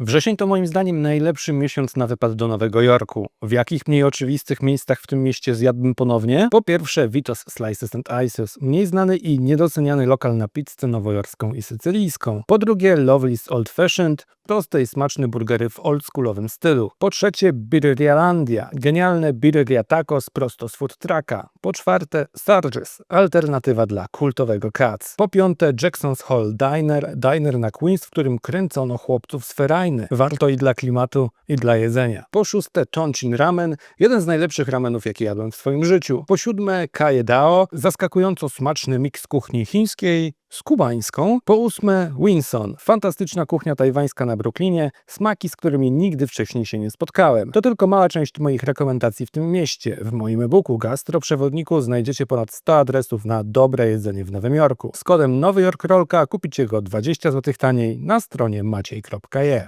Wrzesień to moim zdaniem najlepszy miesiąc na wypad do Nowego Jorku. W jakich mniej oczywistych miejscach w tym mieście zjadłbym ponownie? Po pierwsze Vitos Slices and Ices, mniej znany i niedoceniany lokal na pizzę nowojorską i sycylijską. Po drugie Lovely's Old Fashioned, proste i smaczne burgery w oldschoolowym stylu. Po trzecie Birrialandia, genialne birria tacos prosto z food trucka. Po czwarte Sarges, alternatywa dla kultowego Cats. Po piąte Jackson's Hall Diner, diner na Queens, w którym kręcono chłopców z ferajny. Warto i dla klimatu, i dla jedzenia. Po szóste Tonchin Ramen, jeden z najlepszych ramenów, jakie jadłem w swoim życiu. Po siódme Kaedao, zaskakująco smaczny miks kuchni chińskiej z kubańską. Po ósme Winson, fantastyczna kuchnia tajwańska na Brooklynie, smaki, z którymi nigdy wcześniej się nie spotkałem. To tylko mała część moich rekomendacji w tym mieście. W moim e-booku Gastro Przewodniku znajdziecie ponad 100 adresów na dobre jedzenie w Nowym Jorku. Z kodem Nowy Jork Rolka kupicie go 20 zł taniej na stronie maciej.je.